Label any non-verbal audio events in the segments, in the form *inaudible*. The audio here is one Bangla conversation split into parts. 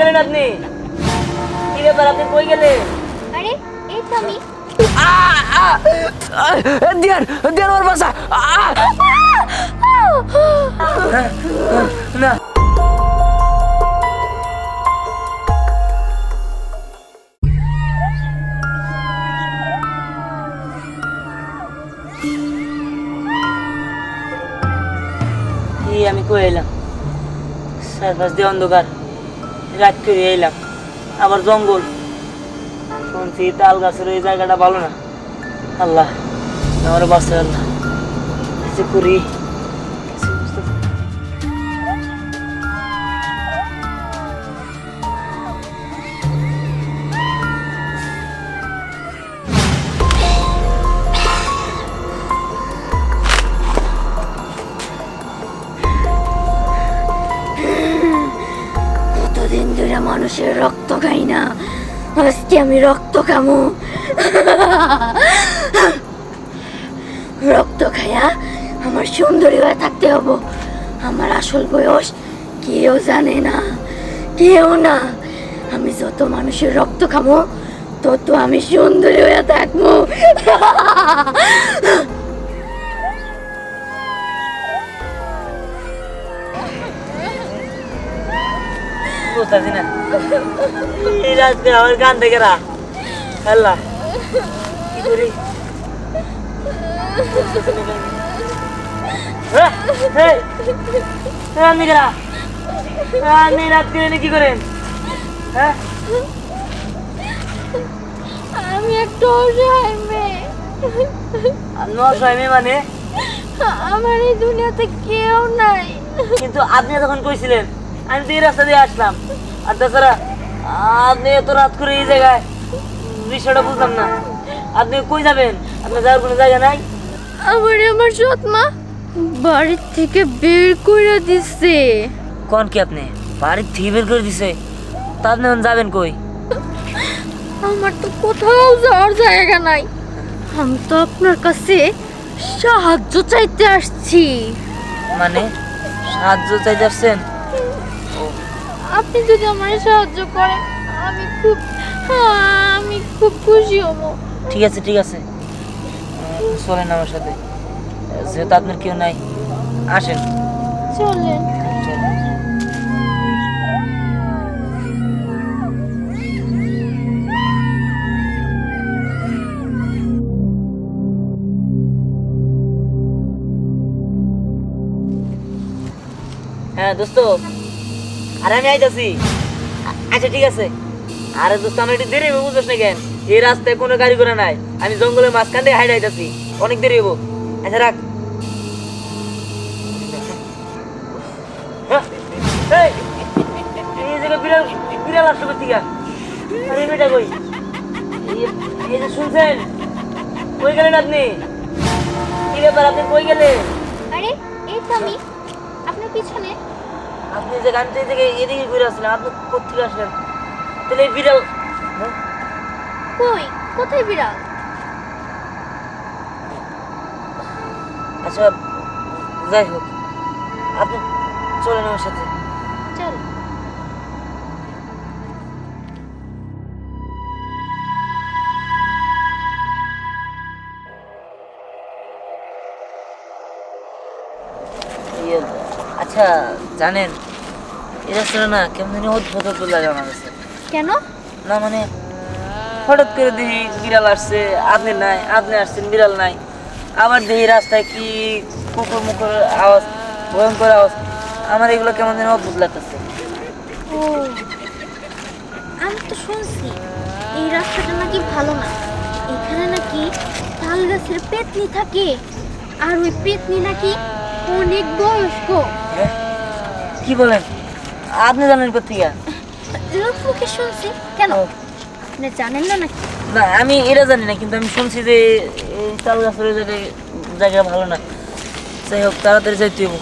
গেলেন আপনি? কি ব্যাপার আপনি কই গেলেন? আরে এই তো আমি। দিয়ান দিয়ান আমার বাসা। না। আমি কই এলাম? চারপাশ দিয়ে অন্ধকার। রাত করে এলাম আবার জঙ্গল। শুনছি তাল গাছের ওই জায়গাটা ভালো না। আল্লাহ আমার বাসে আল্লাহ করি। কতদিন ধরে মানুষের রক্ত খাই না। আজকে আমি রক্ত খামু। রক্ত খায়া আমার সুন্দরী হয়ে থাকতে হব। আমার আসল বয়স কেউ জানে না। কেউ না। আমি যত মানুষের রক্ত খামো, তত আমি সুন্দরী হয়ে থাকব। বুঝতেছি না। এই রাত্রে আমার গান থেকে রা। আল্লাহ কি করি? কি করেন? হ্যাঁ আমি একটা অসহায় মেয়ে। অসহায় মেয়ে মানে? আমার এই দুনিয়াতে কেউ নাই। কিন্তু আপনি তখন কইছিলেন আমি তো এই রাস্তা দিয়ে আসলাম। আর তাছাড়া আপনি এত রাত করে এই জায়গায় বিষয়টা বুঝলাম না। আপনি কই যাবেন? আপনার যাওয়ার কোনো জায়গা নাই? আমার আমার সৎ মা বাড়ির থেকে বের করে দিছে। কোন কি আপনি? বাড়ির থেকে বের করে দিছে? তা আপনি যাবেন কই? আমার তো কোথাও যাওয়ার জায়গা নাই। আমি তো আপনার কাছে সাহায্য চাইতে আসছি। মানে সাহায্য চাইতে আসছেন? আপনি যদি আমায় সাহায্য করেন আমি খুব আমি খুব খুশি হব। ঠিক আছে ঠিক আছে। চলেন আমার সাথে। যেহেতু আপনার কেউ নাই আসেন। চলেন। হ্যাঁ দোস্ত। আরে আমি আইতাছি। আচ্ছা ঠিক আছে। আরে দোস্ত আমার একটু দেরি হইব বুঝছ না কেন? এই রাস্তায় কোনো গাড়ি ঘোড়া নাই। আমি জঙ্গলের মাঝখান দিয়ে হাইড আইতাছি। অনেক দেরি হইব। আচ্ছা রাখ। হ্যাঁ, আপনি? কি ব্যাপার আপনি কই গেলেন? আপনার পিছনে আপনি যে গান থেকে এদিকে ঘুরে আসলেন আপনি কোথেকে আসলেন? তাহলে এই বিড়াল হ্যাঁ? কই? কোথায় বিড়াল? আচ্ছা যাই হোক আপনি চলেন আমার সাথে। চল। ইয়ে, আচ্ছা জানেন এই রাস্তাটা না কেমন জানি অদ্ভুত অদ্ভুত লাগে আমার কাছে কেন? না মানে হঠাৎ করে দেখি বিড়াল আসছে আপনি নাই আপনি আসছেন বিড়াল নাই। আবার দেখি রাস্তায় কি কুকুর মুকুর আওয়াজ ভয়ঙ্কর আওয়াজ। আমার এগুলো কেমন যেন অদ্ভুত লাগতেছে। ও আমি তো শুনছি এই রাস্তাটা নাকি ভালো না। এখানে নাকি তাল গাছের পেতনি থাকে আর ওই পেতনি নাকি অনেক বয়স্ক। হ্যাঁ? কি বলেন? আপনি জানেন কোথেকে লোক শুনছি। কেন? আপনি জানেন না নাকি? না আমি এটা জানি না কিন্তু আমি শুনছি যে এই তাল গাছের জায়গা ভালো না। যাই হোক তাড়াতাড়ি যাইতে হব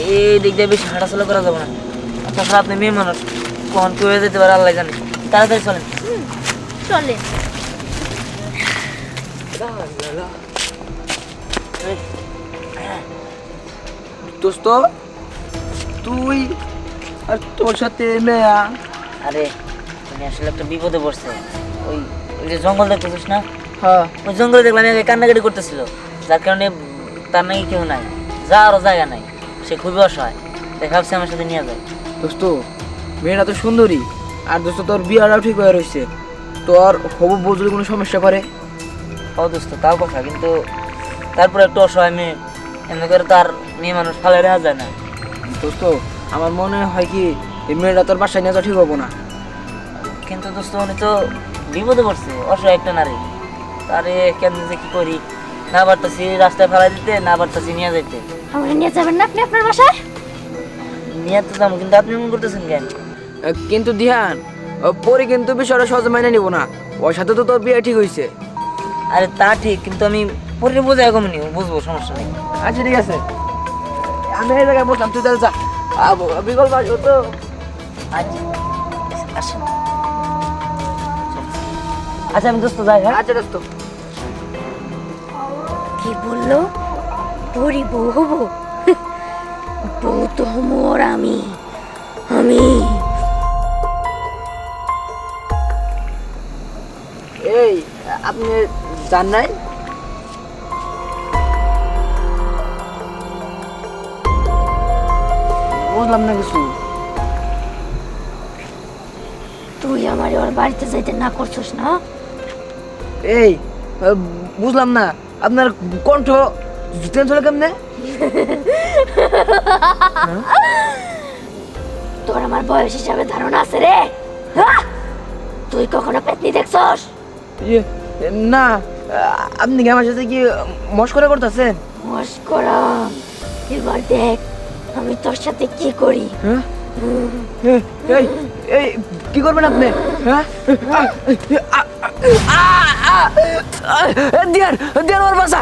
এই দিক দিয়ে বেশি হাঁটাচলা করা যাবে না। তাছাড়া আপনি মেয়ে মানুষ কখন কি হয়ে যেতে পারে আল্লাহ জানে। তাড়াতাড়ি চলেন। চলে দোস্ত তুই আর তোর সাথে মেয়া। আরে উনি আসলে একটা বিপদে পড়ছে। ওই ওই যে জঙ্গল দেখতেছিস না? হ্যাঁ। ওই জঙ্গলে দেখলাম আগে কান্নাকাটি করতেছিল। যার কারণে তার নাকি কেউ নাই। যাওয়ারও জায়গা নাই। সে খুবই অসহায়। দেখা ভাবছি আমার সাথে নিয়ে যায়। দোস্ত মেয়েটা তো সুন্দরী। আর দোস্ত তোর বিয়াটাও ঠিক হয়ে রয়েছে তোর হবু বউ যদি কোনো সমস্যা করে? ও দোস্ত তাও কথা। কিন্তু তারপরে একটু অসহায় মেয়ে। এমনি করে তার মেয়ে মানুষ ফালে রাখা যায় না। দোস্ত আমার মনে হয় কি এই মেয়েটা তোর বাসায় নিয়ে যাওয়া ঠিক হব না। কিন্তু দোস্ত উনি তো বিপদে পড়ছে অসহায় একটা নারী। তারে কেন যে কি করি? না পারতেছি রাস্তায় ফেলাই দিতে না পারতেছি নিয়ে যাইতে। আমার নিয়ে যাবেন না আপনি আপনার বাসায়? নিয়ে তো যাব কিন্তু আপনি মনে করতেছেন কেন? কিন্তু দিহান ও পরে কিন্তু বিষয়টা সহজে মেনে নিব না। ওর সাথে তো তোর বিয়ে ঠিক হয়েছে আরে তা ঠিক কিন্তু আমি পরে বোঝাই কমনি বুঝব সমস্যা নেই। আচ্ছা ঠিক আছে। আমি এই জায়গায় বসলাম তুই তাহলে যা। বিকল্প আসব তো। আচ্ছা আসেন। আচ্ছা আমি দোস্ত যাই হ্যাঁ? আচ্ছা দোস্ত। কি বলল? পরি বউ হব? বউ তো হমু ওর আমি। আমি। এই আপনি জান নাই? বুঝলাম না কিছু। তুই আমার ওর বাড়িতে যাইতে না করছস না? এই বুঝলাম না। আপনার কণ্ঠ হলো কেমনে? *laughs* তোর আমার বয়স হিসাবে ধারণা আছে রে? তুই কখনো পেতনি দেখছস? ইয়ে, না আপনি কি আমার সাথে কি মস্করা করতেছেন? মস্করা? এবার দেখ। আমি তোর সাথে কি করি হ্যাঁ এই, কি করবেন আপনি হ্যাঁ দিয়ার দিয়ার আমার বাসা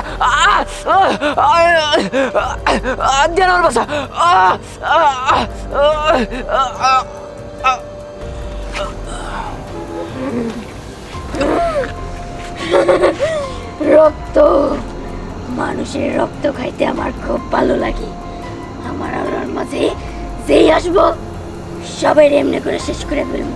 দিয়ার আমার বাসা রক্ত মানুষের রক্ত খাইতে আমার খুব ভালো লাগে আমার মাঝে যেই আসব সবাই এমনি করে শেষ করে ফেলব।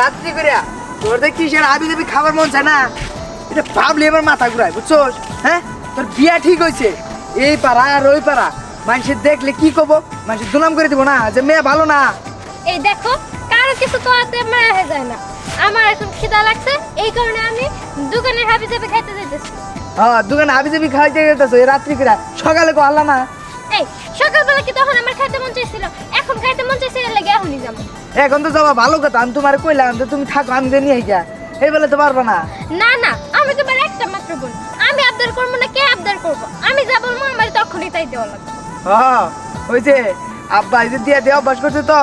রাত্রি করে তোর দেখি সে আবি খাবার মন চায় না। এটা ভাবলে আমার মাথা ঘুরায় বুঝছোস? হ্যাঁ? তোর বিয়া ঠিক হয়েছে। এই পাড়া আর ওই পাড়া। মানুষের দেখলে কি কব? মানুষের দুনাম করে দিব না যে মেয়ে ভালো না। এই দেখো কারও কিছু তো হাতে যায় না। আমার এখন খিদা লাগছে এই কারণে আমি দোকানে হাবি যাবে খাইতে যাইতেছি। হ্যাঁ দোকানে আবি যাবি খাইতে যেতেছো এই রাত্রি করে। সকালে কো আল্লাহ না এই সকালবেলা কি তখন আমার খাইতে মন চাইছিল? এখন খাইতে মন চাইছিল লাগে এখনই যাব। এখন তো যাবা ভালো কথা আমি তোমার কইলাম যে তুমি থাকো আমি যে নিয়ে গিয়া এই বেলা তো পারব না। না না আমি তোমার একটা মাত্র বোন। আমি আবদার করব না কে আবদার করব? আমি যা বলব আমার তখনই তাই দেওয়া লাগবে। হ্যাঁ হয়েছে আব্বা এই যে দিয়ে দেওয়া অভ্যাস করছে তো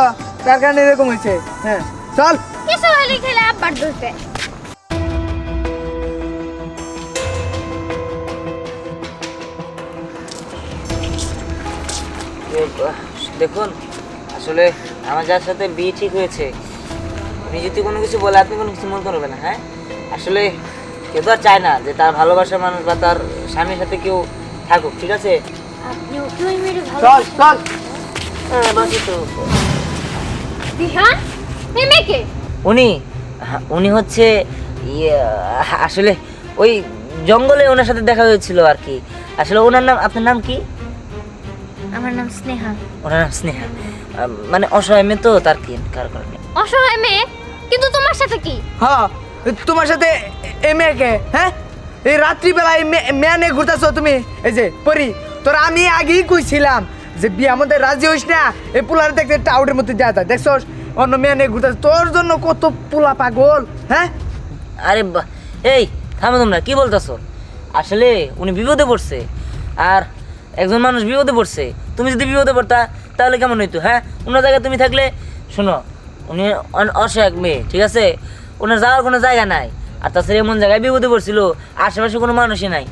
তার কারণে এরকম হয়েছে। হ্যাঁ চল। কিছু হলে খেলে আব্বার দেখুন আসলে আমার যার সাথে বিয়ে ঠিক হয়েছে উনি যদি কোনো কিছু বলে আপনি কোনো কিছু মনে করবেন না হ্যাঁ? আসলে কেউ তো আর চায় না যে তার ভালোবাসার মানুষ বা তার স্বামীর সাথে কেউ থাকুক ঠিক আছে? আপনি ওকে ওই মেরে ভালো চল চল। হ্যাঁ বাকি তো। দিহান এই মেয়েকে? উনি উনি হচ্ছে ইয়ে, আসলে ওই জঙ্গলে ওনার সাথে দেখা হয়েছিল আর কি। আসলে ওনার নাম আপনার নাম কি? আমার নাম স্নেহা। ওনার নাম স্নেহা। মানে অসহায় মেয়ে তো তার কি কার কারণে? অসহায় মেয়ে? কিন্তু তোমার সাথে কি? হ্যাঁ তোমার সাথে এই মেয়েকে হ্যাঁ? এই রাত্রিবেলা এই মেয়ে নিয়ে ঘুরতেছো তুমি? এই যে পরি তোর আমি আগেই কইছিলাম যে বিয়ে আমাদের রাজি হইস না এই পোলার দেখতে টাউটের মধ্যে দেওয়া যায় দেখছস? অন্য মেয়ে নিয়ে ঘুরতেছ তোর জন্য কত পোলা পাগল হ্যাঁ? আরে বাহ, এই থামো তোমরা কি বলতেছো? আসলে উনি বিপদে পড়ছে আর একজন মানুষ বিপদে পড়ছে। তুমি যদি বিপদে পড়তা তাহলে কেমন হইতো হ্যাঁ? অন্য জায়গায় তুমি থাকলে শোনো উনি অসহায় মেয়ে ঠিক আছে? ওনার যাওয়ার কোনো জায়গা নাই আর তাছাড়া এমন জায়গায় বিপদে পড়ছিল আশেপাশে কোনো মানুষই নাই।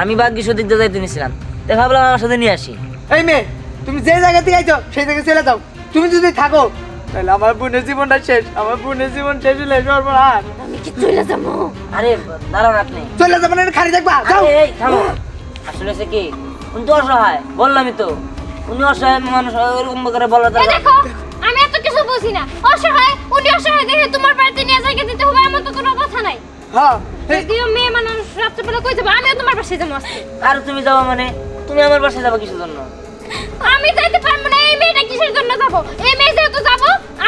আমি ভাগ্যিস ওদিক দিয়ে যাইতে নিয়েছিলাম তাই ভাবলাম আমার সাথে নিয়ে আসি। এই মেয়ে তুমি যে জায়গা থেকে আইছো সেই জায়গায় চলে যাও। তুমি যদি থাকো তাহলে আমার বোনের জীবনটা শেষ আমার বোনের জীবন শেষ হলে সর্বনাশ। আমি কি চলে যাব? আরে দাঁড়ান আপনি চলে যাব না খালি দেখবা যাও। এই থামো। আসলে সে কি? উনি তো অসহায় বললামই তো। উনি অসহায় মানুষ ওরকম করে বলা দেখো আমি এত কিছু বুঝি না। অসহায় উনি অসহায় দেখে তোমার বাড়িতে নিয়ে দিতে হবে এমন তো কোনো কথা নাই। হ্যাঁ যদিও মেয়ে মানুষ রাত্রেবেলা কই যাব আমিও তোমার পাশে যাব আজকে। আর তুমি যাব মানে? তুমি আমার বাসায় যাব কিসের জন্য? আমি যাইতে পারব না এই মেয়েটা কিসের জন্য যাব? এই মেয়ে যেহেতু যাব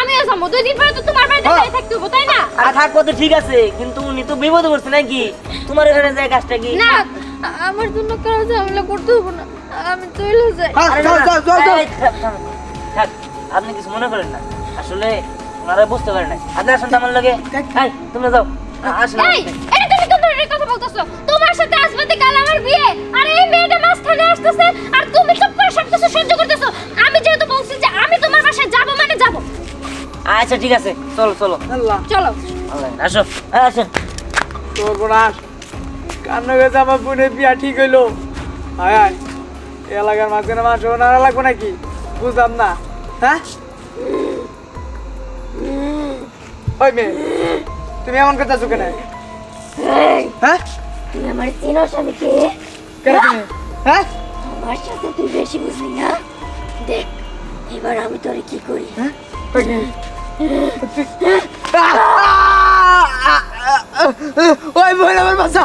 আমিও যাব। দুই দিন পরে তো তোমার বাড়িতে হ্যাঁ। দাঁড়িয়ে থাকতে হব তাই না? আর থাকব তো ঠিক আছে কিন্তু উনি তো বিপদে পড়ছে নাকি? তোমার এখানে যায় কাজটা কি? না আমার জন্য কারও ঝামেলা করতে হব না আমি চলে যাই। হ্যাঁ আরে চল না, চল চল চল। এই, থাক, থাক, থাক, আপনি কিছু মনে করেন না। আসলে ওনারা বুঝতে পারেন না আপনি আসুন তো আমার লগে। হাই তোমরা যাও। আ- আসুন। এই এটা তুমি কোন ধরনের কথা বলতেছো? তোমার সাথে আসবাতে কাল আমার বিয়ে আর এই মেয়েটা মাঝখানে আসতেছে আর তুমি চুপ করে সব কিছু সহ্য করতেছো। আচ্ছা ঠিক আছে। চলো চলো। আল্লাহ। চলো। আসো। হ্যাঁ, তোর বোনাস কান্না গেছে আমার বোনের বিয়া ঠিক হইল। হায় হায় এলাকার মাঝখানে মানুষ নাড়া লাগবে নাকি? বুঝলাম না। হ্যাঁ? ওই মেয়ে তুমি এমন করতেছো কেন? হ্যাঁ? তুই আমার চিনস আমি কে কেন তুমি? হ্যাঁ? আমার সাথে তুই বেশি বুঝলি না? দেখ এবার আমি তোরে কি করি? ওই বোন আমার বাচ্চা।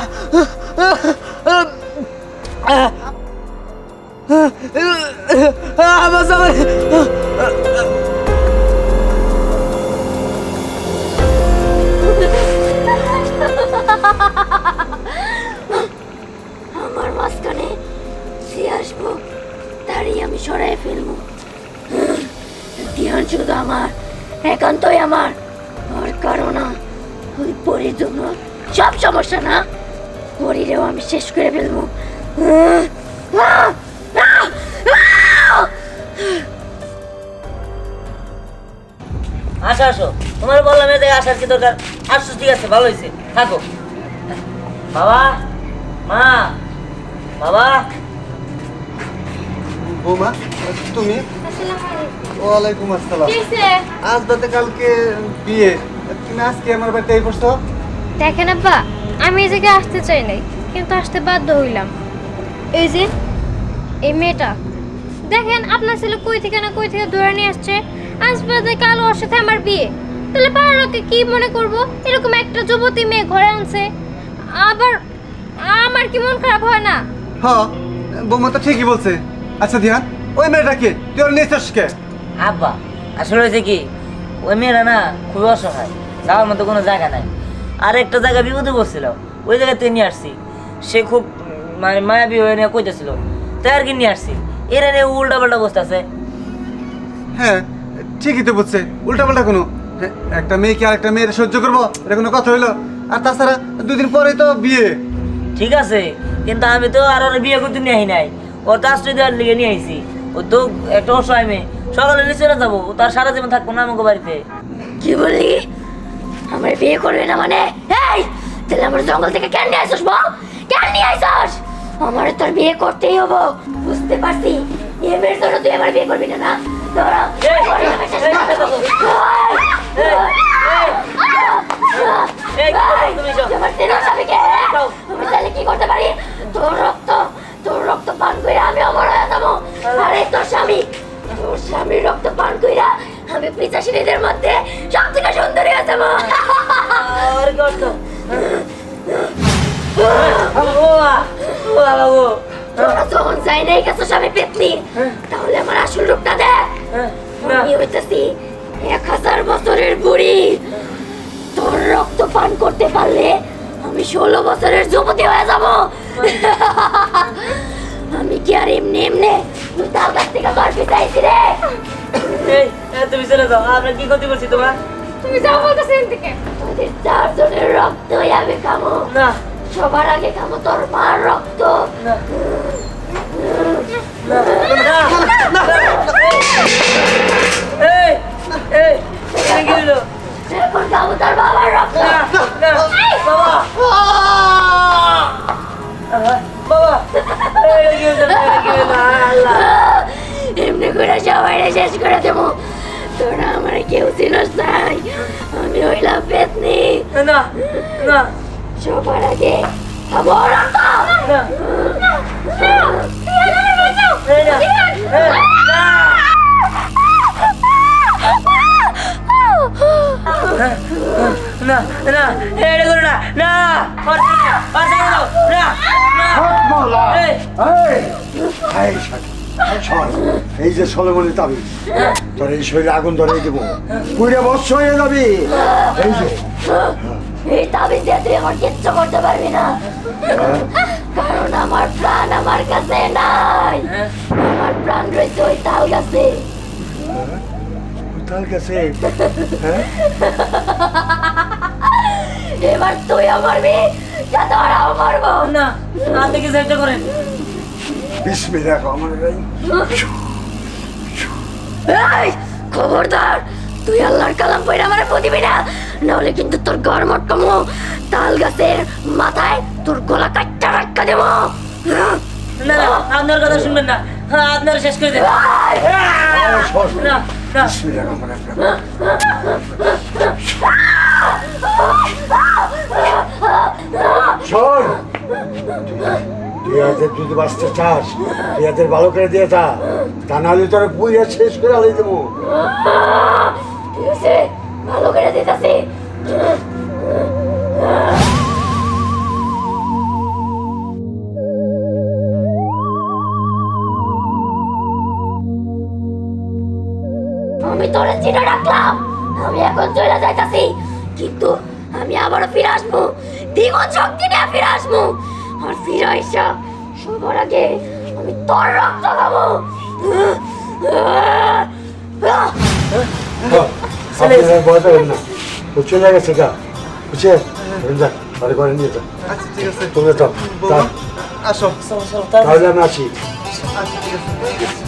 আমার মাঝখানে যে আসব, তারই আমি সরাই ফেলব। ধ্যান শুধু আমার। একান্তই আমার। আর কারণ ওই পরির জন্য সব সমস্যা না? পরিরেও আমি শেষ করে ফেলব। আসো আসো। তোমার বললাম এদের আসার কি দরকার? আসছো, ঠিক আছে, ভালো হয়েছে। থাকো। বাবা, মা, বাবা। বৌমা তুমি? ওয়ালাইকুম আসসালাম। আজ বাদে কালকে বিয়ে। তুমি আজকে আমার বাড়িতে এই বসছো দেখেন আব্বা আমি এই জায়গায় আসতে চাই নাই কিন্তু আসতে বাধ্য হইলাম। এই যে এই মেয়েটা। দেখেন আপনার ছেলে কই থেকে না কই থেকে ধরে নিয়ে আসছে। আজ বাদে কাল ওর সাথে আমার বিয়ে। তাহলে পাড়ার লোকে কি মনে করব? এরকম একটা যুবতী মেয়ে ঘরে আনছে। আবার আমার কি মন খারাপ হয় না? হ্যাঁ বৌমা তো ঠিকই বলছে। আচ্ছা ধ্যান ওই মেয়েটাকে তুই ওর নিয়ে কে? আব্বা আসলে হয়েছে কি ওই মেয়েরা না খুবই অসহায় যাওয়ার মতো কোনো জায়গা নাই। আর একটা জায়গা বিপদে বসছিল ওই জায়গাতে নিয়ে আসছি। সে খুব মানে মায়াবী হয়ে নিয়ে কইতেছিল তাই আর কি নিয়ে আসছি? এরা নিয়ে উল্টা পাল্টা বসতে আছে। হ্যাঁ ঠিকই তো বুঝছে উল্টা পাল্টা কোনো। হ্যাঁ, একটা মেয়েকে আর একটা মেয়ের সহ্য করব? এটা কোনো কথা হইল? আর তাছাড়া দুদিন পরেই তো বিয়ে। ঠিক আছে কিন্তু আমি তো আর বিয়ে করতে নিয়ে আই নাই। ওর তো আশ্রয় দেওয়ার লিগে নিয়ে আইছি ও তো একটা অসহায় মেয়ে সকালে নিচে যাব ও তার সারা জীবন থাকব না আমাকে বাড়িতে কি বললি আমার বিয়ে করবে না মানে এই তাহলে আমার জঙ্গল থেকে কেন নিয়ে আসিস বল কেন নিয়ে আসিস আমার তোর বিয়ে করতেই হব বুঝতে পারছি এ মেয়ের জন্য তুই আমার বিয়ে করবি না না কি করতে পারি তোর রক্ত আরে তোর স্বামী তোর স্বামীর রক্ত পান কইরা আমি পিচাশিনীদের মধ্যে সব থেকে সুন্দরী হয়ে যাব। আর বাবা তোরা যখন যাই নাই গেছো স্বামী পেতনি তাহলে আমার আসল রূপটা না, আমি হইতেছি এক হাজার বছরের বুড়ি। তোর রক্ত পান করতে পারলে আমি ষোলো বছরের যুবতী হয়ে যাব। আমি কি আর এমনি এমনি তার কাছ থেকে ঘর পিছাইছি রে? এই, তুমি চলে যাও। আমরা কি ক্ষতি করছি তোমার? তুমি যাও বলতেছি এখান থেকে তোদের চারজনের রক্তই আমি খামো। না। সবার আগে খামো তোর মার রক্ত। না। এখানে খাব তোর বাবার রক্ত। না না বাবা। বাবা। এমনি করে সবাই শেষ করে দেবো। তোরা আমার কেউ চিনস নাই। আমি হইলাম পেতনি। না না। সবার আগে না। আমার না। এই, যে সলমনের তাবি তোর এই শরীরে আগুন ধরে দেবো। পুরে বৎস হয়ে যাবি। এই যে। এই তাবিজ দিয়ে তুই আমার কিচ্ছু করতে পারবি না। কারণ আমার প্রাণ আমার কাছে নাই। আমার প্রাণ রয়েছে ওই তাল গাছে। তার কাছে হ্যাঁ? এবার তুই আমার মেয়ে যাতে ওরাও মারবো। না হাতে কিছু একটা করেন। এই খবরদার তুই আল্লাহর কালাম পয়রা আমার প্রতিবি না? নাহলে কিন্তু তোর ঘর মটকামো। তাল গাছের মাথায় তোর গলা কাটটা রাখা দেবো। না না আপনার কথা শুনবেন না। হ্যাঁ আপনার শেষ করে দেন। শোন, না না। এদের যদি বাঁচতে চাস এদের ভালো করে দিয়ে থা তা নাহলে তোর পুইয়া শেষ করে আলাই দেবো। ঠিক আছে ভালো করে দিতেছি। আমি তোরে চিনে রাখলাম। আমি এখন চলে যাইতাছি। কিন্তু আমি আবারও ফিরে আসব। দ্বিগুণ শক্তি নিয়ে ফিরে আসব। আর ফিরে আইসা সবার আগে আমি তোর রক্ত খাব। ভয় পাবেন না। ও চলে গেছে গা বুঝছে যা নিয়ে আচ্ছা ঠিক আছে। তোমরা যাও আসো চলো চলো তাড়াতাড়ি তাহলে আমি আসি। আচ্ছা ঠিক আছে।